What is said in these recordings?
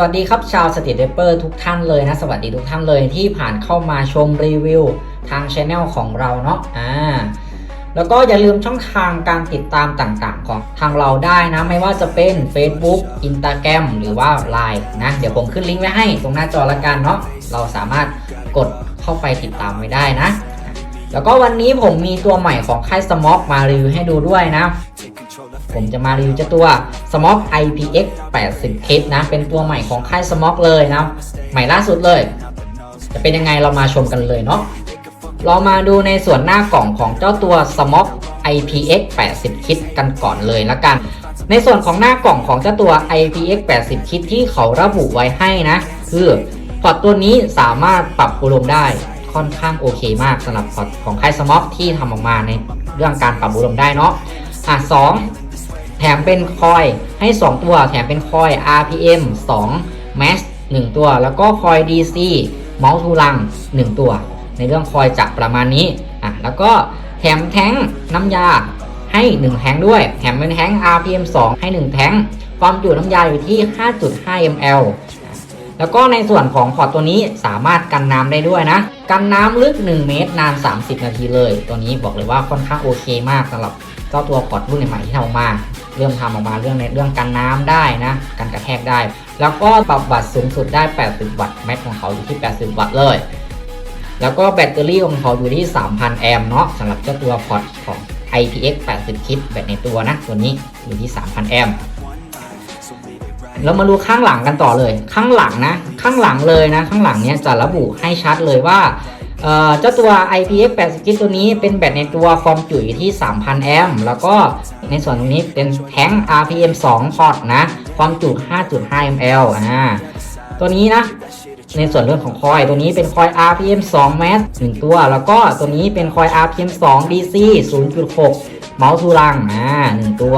วัสดีครับชาวสตรีทเดเปอร์ทุกท่านเลยนะ สวัสดีทุกท่านเลยที่ผ่านเข้ามาชมรีวิวทางช anel ของเราเนาะอ่าแล้วก็อย่าลืมช่องทางการติดตามต่างๆ ของทางเราได้นะ ไม่ว่าจะเป็น Facebook Instagram หรือว่า Line นะ เดี๋ยวผมขึ้นลิงก์ไว้ให้ตรงหน้าจอละกันเนาะเราสามารถกดเข้าไปติดตามไว้ได้นะ แล้วก็วันนี้ผมมีตัวใหม่ของค่ายสม็อกมารีวิวให้ดูด้วยนะ ผมจะมารีวิวเจ้าตัว Smog IPX 80 k นะเป็นตัวใหม่ของค่าย Smog เลยนะ ใหม่ล่าสุดเลย จะเป็นยังไงเรามาชมกันเลยเนาะเรามาดูในส่วนหน้ากล่องของเจ้าตัว Smog IPX 80 k กันก่อนเลยละกัน ในส่วนของหน้ากล่องของเจ้าตัว IPX 80 k ที่เขาระบุไว้ให้นะ คือพอร์ตตัวนี้สามารถปรับอุณหภูมิได้ค่อนข้างโอเคมากสำหรับพอร์ตของค่าย Smog ที่ทำออกมาในเรื่องการปรับอุณหภูมิได้เนาะอะสอง แถมเป็นคอยให้ 2 ตัว แถมเป็นคอย RPM 2 Max 1 ตัว แล้วก็คอย DC เมาส์ทูลัง 1 ตัว ในเรื่องคอยจะประมาณนี้อะแล้วก็แถมแท้งน้ำยาให้ 1 แท้งด้วย แถมเป็นแท้ง RPM 2 ให้ 1 แท้งความจุน้ำยาอยู่ที่ 5.5 ml แล้วก็ในส่วนของพอร์ตตัวนี้สามารถกันน้ำได้ด้วยนะ กันน้ำลึก 1 เมตรนาน 30 นาทีเลย ตัวนี้บอกเลยว่าค่อนข้างโอเคมากสำหรับ เจ้าตัวพอร์ตรุ่นใหม่ที่ทำออกมา เริ่มทำออกมาเรื่องในเรื่องกันน้ำได้นะกันกระแทกได้ แล้วก็ปรับวัตต์สูงสุดได้ 80 วัตต์แม็กของเขาอยู่ที่ 80 วัตต์เลย แล้วก็แบตเตอรี่ของเขาอยู่ที่ 3,000 แอมป์เนาะสำหรับเจ้าตัวพอร์ตของ IPX 80 คิดแบตในตัวนะตัวนี้อยู่ที่ 3,000 แอมป์เรามาดูข้างหลังกันต่อเลย ข้างหลังนะ ข้างหลังเลยนะ ข้างหลังเนี้ยจะระบุให้ชัดเลยว่า เจ้าตัว IPX 80กิกตัวนี้เป็นแบตในตัวความจุอยู่ที่ 3,000 แอมป์แล้วก็ในส่วนตรงนี้เป็นแท้ง RPM 2 พอร์ตนะ ความจุ 5.5 ml อ่าตัวนี้นะ ในส่วนเรื่องของคอยตัวนี้เป็นคอย RPM 2 Max 1 ตัว แล้วก็ตัวนี้เป็นคอย RPM 2 DC 0.6 เมาส์ทูลังอ่า1ตัว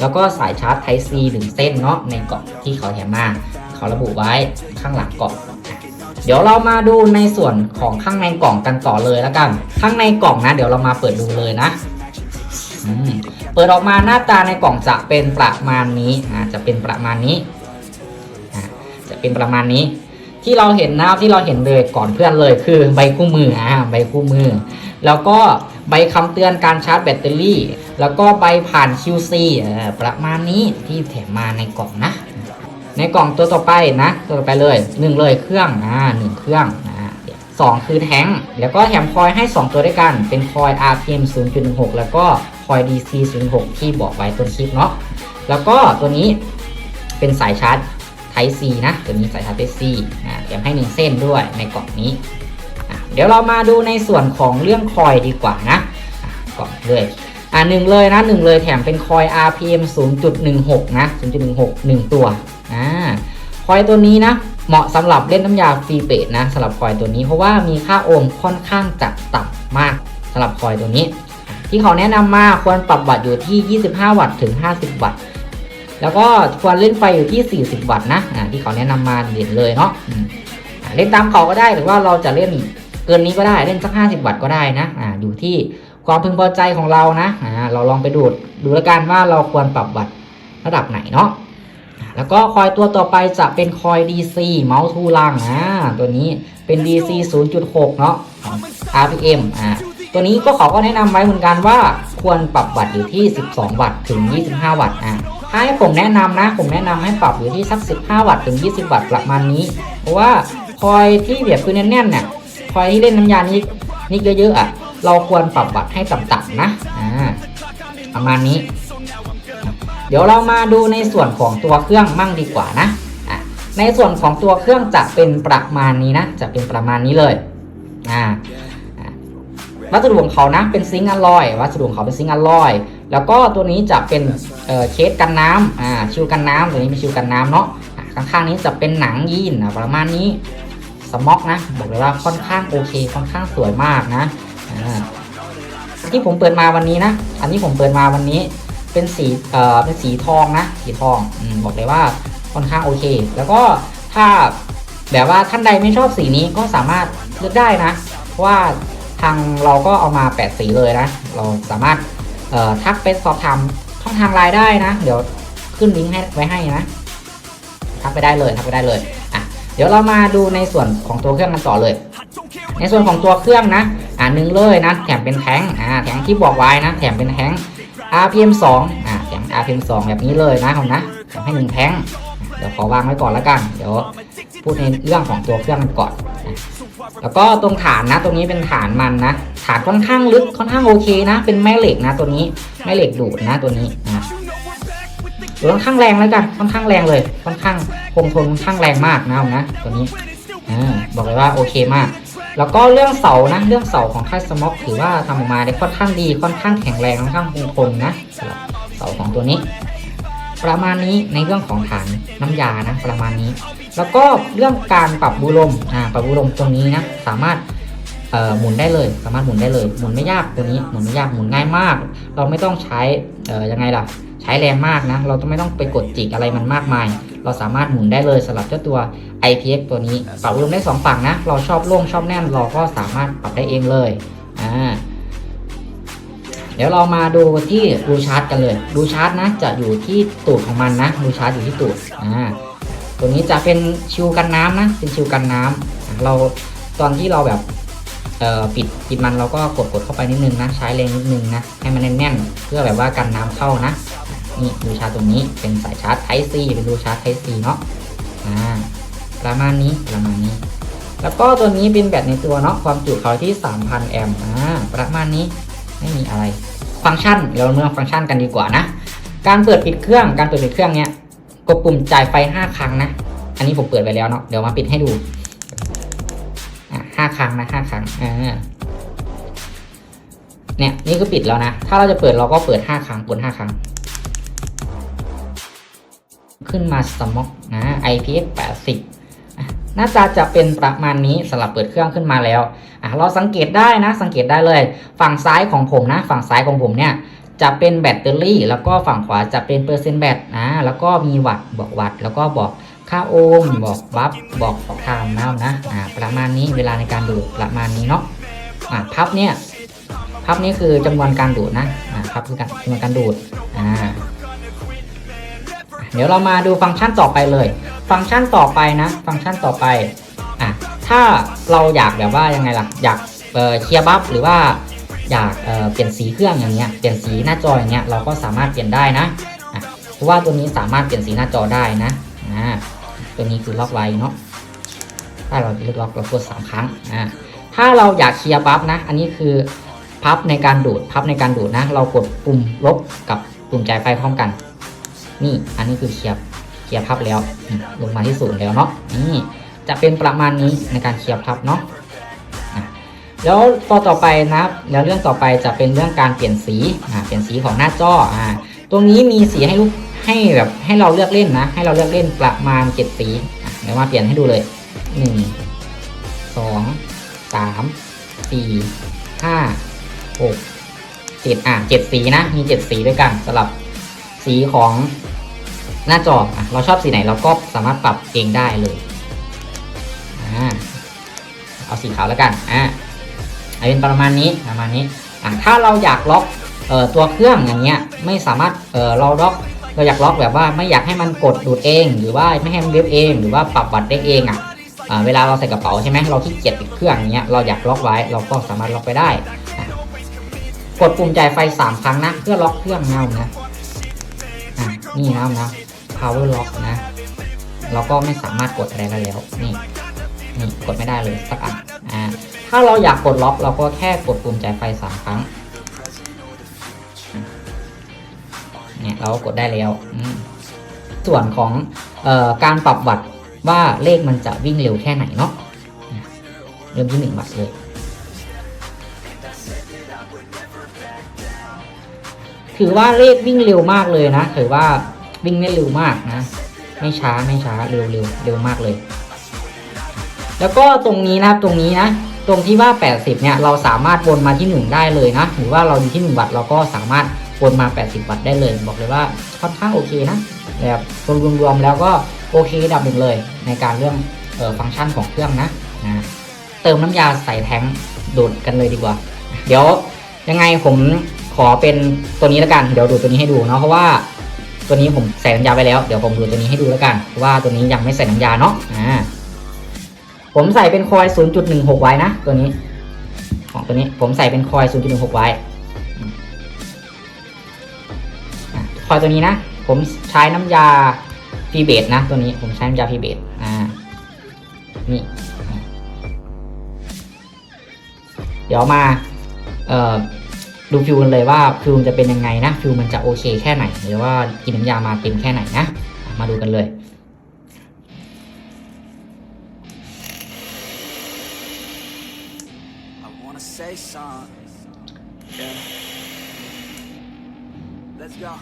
แล้วก็สายชาร์จ Type C 1 เส้นเนาะในกล่องที่เขาแถมมาเขาระบุไว้ข้างหลังกล่อง เดี๋ยวเรามาดูในส่วนของข้างในกล่องกันต่อเลยแล้วกัน ข้างในกล่องนะ เดี๋ยวเรามาเปิดดูเลยนะเปิดออกมาหน้าตาในกล่องจะเป็นประมาณนี้อ่าจะเป็นประมาณนี้อ่าจะเป็นประมาณนี้ ที่เราเห็นนะที่เราเห็นเลยก่อนเพื่อนเลยคือใบคู่มืออ่าใบคู่มือ แล้วก็ใบคำเตือนการชาร์จแบตเตอรี่ แล้วก็ใบผ่าน QC ประมาณนี้ที่แถมมาในกล่องนะ ในกล่องตัวต่อไปนะตัวต่อไปเลยหนึ่งเลยเครื่องอ่าหนึ่งเครื่องอ่าสองคือแท้งแล้วก็แถมคอยให้ 2 ตัวด้วยกัน เป็นคอย RPM 0.16 แล้วก็คอย DC 0.6 ที่บอกไว้ต้นคลิปเนาะแล้วก็ตัวนี้เป็นสายชาร์จ Type C นะ ตัวนี้สายชาร์จ Type C อ่าแถมให้ 1 เส้นด้วยในกล่องนี้ เดี๋ยวเรามาดูในส่วนของเรื่องคอยดีกว่านะอะกล่องเลยอ่าหนึ่งเลยนะหนึ่งเลยแถมเป็นคอย RPM 0.16 นะ 0.16 1 ตัว อ่าคอยตัวนี้นะ เหมาะสำหรับเล่นน้ำยาฟรีเบสนะสำหรับคอยตัวนี้เพราะว่ามีค่าโอห์มค่อนข้างจะต่ำมากสำหรับคอยตัวนี้ ที่เขาแนะนำมาควรปรับวัตต์อยู่ที่ 25 วัตต์ถึง 50 วัตต์แล้วก็ควรเล่นไฟอยู่ที่ 40 วัตต์นะอ่าที่เขาแนะนำมาเด่นเลยเนาะเล่นตามเขาก็ได้หรือว่าเราจะเล่นเกินนี้ก็ได้เล่นสัก 50 วัตต์ก็ได้นะอ่าอยู่ที่ความพึงพอใจของเรานะอ่าเราลองไปดูดูแล้วกันว่าเราควรปรับวัตต์ระดับไหนเนาะ แล้วก็คอยตัวต่อไปจะเป็นคอย DC เมาส์ทูลังอ่าตัวนี้เป็น DC 0.6 เนาะ RPM อ่าตัวนี้ก็เขาก็แนะนำไว้เหมือนกันว่าควรปรับวัตต์อยู่ที่ 12 วัตต์ถึง 25 วัตต์อ่าถ้าให้ผมแนะนำนะ ผมแนะนำให้ปรับอยู่ที่สัก 15 วัตต์ถึง 20 วัตต์ประมาณนี้ เพราะว่าคอยที่แบบคือแน่นๆเนี่ยคอยที่เล่นน้ำยานิกนิกเยอะๆอะ เราควรปรับวัตต์ให้ต่ำๆนะ อ่า ประมาณนี้ เดี๋ยวเรามาดูในส่วนของตัวเครื่องมั่งดีกว่านะอะในส่วนของตัวเครื่องจะเป็นประมาณนี้นะ จะเป็นประมาณนี้เลยอ่าอะวัสดุของเขานะเป็นซิงค์อลลอย วัสดุของเขาเป็นซิงค์อลลอย แล้วก็ตัวนี้จะเป็นเอ่อเคสกันน้ำอ่าชิวกันน้ำตัวนี้เป็นชิวกันน้ำเนาะอะข้างๆนี้จะเป็นหนังยีนอะประมาณนี้สม็อกนะบอกเลยว่าค่อนข้างโอเคค่อนข้างสวยมากนะอ่าที่ผมเปิดมาวันนี้นะ อันนี้ผมเปิดมาวันนี้ เป็นสีเอ่อเป็นสีทองนะสีทองอบอกเลยว่าค่อนข้างโอเค แล้วก็ถ้าแบบว่าท่านใดไม่ชอบสีนี้ก็สามารถเลือกได้นะเพราะว่าทางเราก็เอามาแปดสีเลยนะ เราสามารถเอ่อทักไปสอบถามช่องทางไลน์ได้นะ เดี๋ยวขึ้นลิงก์ให้ไว้ให้นะททักไปได้เลยทักไปได้เลยอะเดี๋ยวเรามาดูในส่วนของตัวเครื่องกันต่อเลย ในส่วนของตัวเครื่องนะ อ่าหนึ่งเลยนะ แถมเป็นแท้งอ่าแท้งที่บอกไว้นะ แถมเป็นแท้ง RPM 2อ่าแถม RPM 2 แบบนี้เลยนะผมนะแถมให้หนึ่งแท้งเดี๋ยวขอวางไว้ก่อนแล้วกัน เดี๋ยวพูดในเรื่องของตัวเครื่องกันก่อนนะแล้วก็ตรงฐานนะตรงนี้เป็นฐานมันนะ ฐานค่อนข้างลึกค่อนข้างโอเคนะ เป็นแม่เหล็กนะ ตัวนี้แม่เหล็กดูดนะตัวนี้นะค่อนข้างแรงแล้วกันค่อนข้างแรงเลยค่อนข้างคงทนค่อนข้างแรงมากนะผมนะตัวนี้อ่าบอกเลยว่าโอเคมาก แล้วก็เรื่องเสานะเรื่องเสาของค่ายสม็อกถือว่าทำออกมาได้ค่อนข้างดีค่อนข้างแข็งแรงค่อนข้างคงทนนะสำหรับเสาของตัวนี้ ประมาณนี้ในเรื่องของฐานน้ำยานะประมาณนี้ แล้วก็เรื่องการปรับบูลมอ่าปรับบูลมตรงนี้นะสามารถเอ่อหมุนได้เลย สามารถหมุนได้เลย หมุนไม่ยากตัวนี้หมุนไม่ยากหมุนง่ายมาก เราไม่ต้องใช้เอ่อยังไงล่ะ ใช้แรงมากนะ เราต้องไม่ต้องไปกดจิกอะไรมันมากมาย เราสามารถหมุนได้เลยสำหรับเจ้าตัว IPX ตัวนี้ ปรับบูลมได้สองฝั่งนะ เราชอบโล่งชอบแน่นเราก็สามารถปรับได้เองเลยอ่าเดี๋ยวเรามาดูที่รูชาร์จกันเลยรูชาร์จนะจะอยู่ที่ตูดของมันนะรูชาร์จอยู่ที่ตูดอ่าตัวนี้จะเป็นชิวกันน้ำนะ เป็นชิวกันน้ำอะเราตอนที่เราแบบเอ่อปิดปิดมันเราก็กดกดเข้าไปนิดนึงนะ ใช้แรงนิดนึงนะ ให้มันแน่นๆเพื่อแบบว่ากันน้ำเข้านะ นี่รูชาร์จตรงนี้เป็นสายชาร์จ Type C เป็นรูชาร์จ Type C เนาะอ่าประมาณนี้ประมาณนี้ แล้วก็ตัวนี้เป็นแบตในตัวเนาะความจุเขาที่ 3,000 แอมป์อ่าประมาณนี้ไม่มีอะไร ฟังก์ชันเราเรื่องฟังก์ชันกันดีกว่านะ การเปิดปิดเครื่องการเปิดปิดเครื่องเนี้ยกดปุ่มจ่ายไฟ 5 ครั้งนะ อันนี้ผมเปิดไปแล้วเนาะเดี๋ยวมาปิดให้ดูอะห้าครั้งนะห้าครั้งอ่าเนี่ยนี่คือปิดแล้วนะ ถ้าเราจะเปิดเราก็เปิด5ครั้งกด5ครั้ง ขึ้นมาสม็อกนะ IPX 80อะหน้าตาจะเป็นประมาณนี้สำหรับเปิดเครื่องขึ้นมาแล้วอะเราสังเกตได้นะสังเกตได้เลย ฝั่งซ้ายของผมนะ ฝั่งซ้ายของผมเนี่ยจะเป็นแบตเตอรี่ แล้วก็ฝั่งขวาจะเป็นเปอร์เซ็นต์แบตนะแล้วก็มีวัตต์บอกวัตต์แล้วก็บอกค่าโอห์มบอกบัฟบอกไทม์นะนะอ่าประมาณนี้เวลาในการดูดประมาณนี้เนาะอ่าพับเนี่ยพับนี่คือจำนวนการดูดนะอ่าพับคือจำนวนการดูดอ่า ดี๋ยวเรามาดูฟังก์ชันต่อไปเลย ฟังก์ชันต่อไปนะ ฟังก์ชันต่อไปอะถ้าเราอยากแบบว่ายังไงล่ะอยากเออเคลียร์บัฟหรือว่าอยากเออเปลี่ยนสีเครื่องอย่างเงี้ยเปลี่ยนสีหน้าจออย่างเงี้ยเราก็สามารถเปลี่ยนได้นะอะเพราะว่าตัวนี้สามารถเปลี่ยนสีหน้าจอได้นะอ่าตัวนี้คือล็อกไว้เนาะถ้าเราเลือกล็อกเรากดสามครั้งอ่าถ้าเราอยากเคลียร์บัฟนะ อันนี้คือพับในการดูดพับในการดูดนะ เรากดปุ่มลบกับปุ่มจ่ายไฟพร้อมกัน นี่อันนี้คือเคลียร์เคลียร์พับแล้วลงมาที่ศูนย์แล้วเนาะนี่จะเป็นประมาณนี้ในการเคลียร์พับเนาะแล้วต่อต่อไปนะครับแล้วเรื่องต่อไปจะเป็นเรื่องการเปลี่ยนสีอ่าเปลี่ยนสีของหน้าจออ่าตรงนี้มีสีให้ลูกให้แบบให้เราเลือกเล่นนะ ให้เราเลือกเล่นประมาณเจ็ดสีเดี๋ยวมาเปลี่ยนให้ดูเลยหนึ่งสองสามสี่ห้าหกเจ็ดอะเจ็ดสีนะ มีเจ็ดสีด้วยกันสำหรับ สีของหน้าจออะเราชอบสีไหนเราก็สามารถปรับเองได้เลยอ่าเอาสีขาวแล้วกันอ่าเอาเป็นประมาณนี้ประมาณนี้อ่าถ้าเราอยากล็อกเอ่อตัวเครื่องอย่างเงี้ยไม่สามารถเอ่อเราล็อกเราอยากล็อกแบบว่าไม่อยากให้มันกดดูดเอง หรือว่าไม่ให้มันเว็บเอง หรือว่าปรับวัดได้เองอะอ่าเวลาเราใส่กระเป๋าใช่ไหมเราขี้เกียจปิดเครื่องอย่างเงี้ยเราอยากล็อกไว้เราก็สามารถล็อกไปได้ กดปุ่มจ่ายไฟสามครั้งนะเพื่อล็อกเครื่องเงานะ นี่นะนะ power lock นะ เราก็ไม่สามารถกดอะไรได้แล้ว นี่ นี่กดไม่ได้เลยสักอันอ่า ถ้าเราอยากกดล็อกเราก็แค่กดปุ่มจ่ายไฟสามครั้ง เนี่ยเราก็กดได้แล้ว ส่วนของออการปรับวัตต์ว่าเลขมันจะวิ่งเร็วแค่ไหนเนาะ เริ่มที่หนึ่งวัตต์เลย ถือว่าเลขวิ่งเร็วมากเลยนะ ถือว่าวิ่งได้เร็วมากนะ ไม่ช้าไม่ช้าเร็วเร็วเร็วมากเลย แล้วก็ตรงนี้นะครับตรงนี้นะ ตรงที่ว่า 80 เนี่ย เราสามารถวนมาที่ 1 ได้เลยนะ หรือว่าเราอยู่ที่ 1 วัตต์เราก็สามารถวนมา 80 วัตต์ได้เลย บอกเลยว่าค่อนข้างโอเคนะแบบรวมๆแล้วก็โอเคระดับหนึ่งเลย ในการเรื่องเออฟังก์ชันของเครื่องนะนะเติมน้ำยาใส่แท้งดูดกันเลยดีกว่า เดี๋ยวยังไงผม ขอเป็นตัวนี้แล้วกัน เดี๋ยวดูตัวนี้ให้ดูเนาะเพราะว่าตัวนี้ผมใส่น้ำยาไปแล้ว เดี๋ยวผมดูตัวนี้ให้ดูแล้วกันว่าตัวนี้ยังไม่ใส่น้ำยาเนาะอ่าผมใส่เป็นคอย 0.16 ไว้นะตัวนี้ ของตัวนี้ผมใส่เป็นคอย 0.16 ไว้คอยตัวนี้นะ ผมใช้น้ำยาพีเบตนะ ตัวนี้ผมใช้น้ำยาพีเบตอ่านี่เดี๋ยวมา เอ่อ ดูฟิวกันเลยว่าฟิวมันจะเป็นยังไงนะฟิวมันจะโอเคแค่ไหน หรือว่ากินน้ำยามาเต็มแค่ไหนนะ มาดูกันเลย I wanna say something. Yeah. Let's go.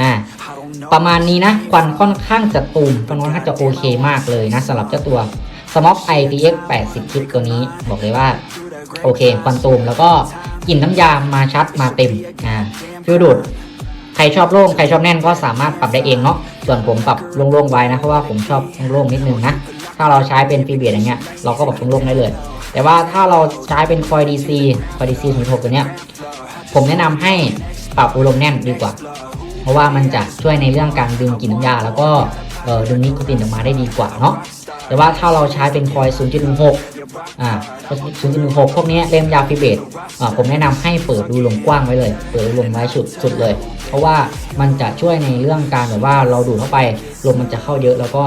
อ่า I don't know. ประมาณนี้นะควันค่อนข้างจะตูมควันค่อนข้างจะโอเคมากเลยนะสำหรับเจ้าตัว Smog IPX 80 คลิปตัวนี้ บอกเลยว่า โอเคควันตูมแล้วก็ กลิ่นน้ำยามาชัดมาเต็มอ่าฟิวดูดใครชอบโล่งใครชอบแน่นก็สามารถปรับได้เองเนาะส่วนผมปรับโล่งๆไว้นะเพราะว่าผมชอบโล่งๆนิดนึงนะถ้าเราใช้เป็นฟีเบียอย่างเงี้ยเราก็ปรับโล่งๆได้เลย แต่ว่าถ้าเราใช้เป็นคอย DC คอย DC 06ตัวเนี้ยผมแนะนำให้ปรับอุณหภูมิแน่นดีกว่า เพราะว่ามันจะช่วยในเรื่องการดึงกลิ่นน้ำยา แล้วก็เอ่อดึงนิโคตินออกมาได้ดีกว่าเนาะ แต่ว่าถ้าเราใช้เป็นคอย0.16อ่า0.16 พวกนี้เล่มยาฟิเบตอ่าผมแนะนำให้เปิดรูลมกว้างไว้เลย เปิดรูลมไว้สุดสุดเลย เพราะว่ามันจะช่วยในเรื่องการแบบว่าเราดูดเข้าไปลมมันจะเข้าเยอะแล้วก็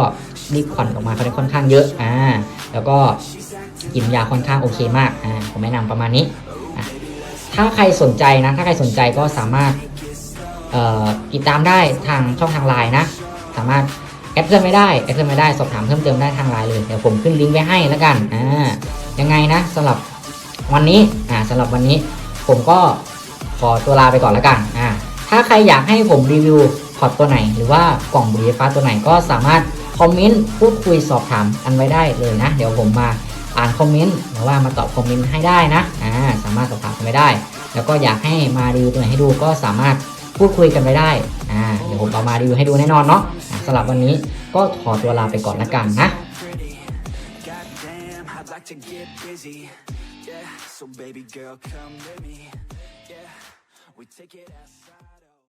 รีบควันออกมาค่อนข้างเยอะอ่าแล้วก็กินยาค่อนข้างโอเคมากอ่าผมแนะนำประมาณนี้อะถ้าใครสนใจนะ ถ้าใครสนใจก็สามารถเอ่อติดตามได้ทางช่องทางไลน์นะ สามารถ แอดเพื่อนไม่ได้แอดเพื่อนไม่ได้สอบถามเพิ่มเติมได้ทางไลน์เลยเดี๋ยวผมขึ้นลิงก์ไว้ให้แล้วกันอ่ายังไงนะสำหรับวันนี้อ่าสำหรับวันนี้ผมก็ขอตัวลาไปก่อนแล้วกันอ่าถ้าใครอยากให้ผมรีวิวพอร์ตตัวไหน หรือว่ากล่องบุหรี่ฟฟ้าตัวไหนก็สามารถคอมเมนต์พูดคุยสอบถามกันไว้ได้เลยนะ เดี๋ยวผมมาอ่านคอมเมนต์หรือว่ามาตอบคอมเมนต์ให้ได้นะอ่าสามารถสอบถามกันไว้ได้ แล้วก็อยากให้มารีวิวตัวไหนให้ดูก็สามารถ พูดคุยกันไปได้อ่าเดี๋ยวผมเอามารีวิวให้ดูแน่นอนเนาะะสำหรับวันนี้ก็ขอตัวลาไปก่อนละกันนะ to get busy. Yeah, so baby girl, come with me. Yeah, we take it as.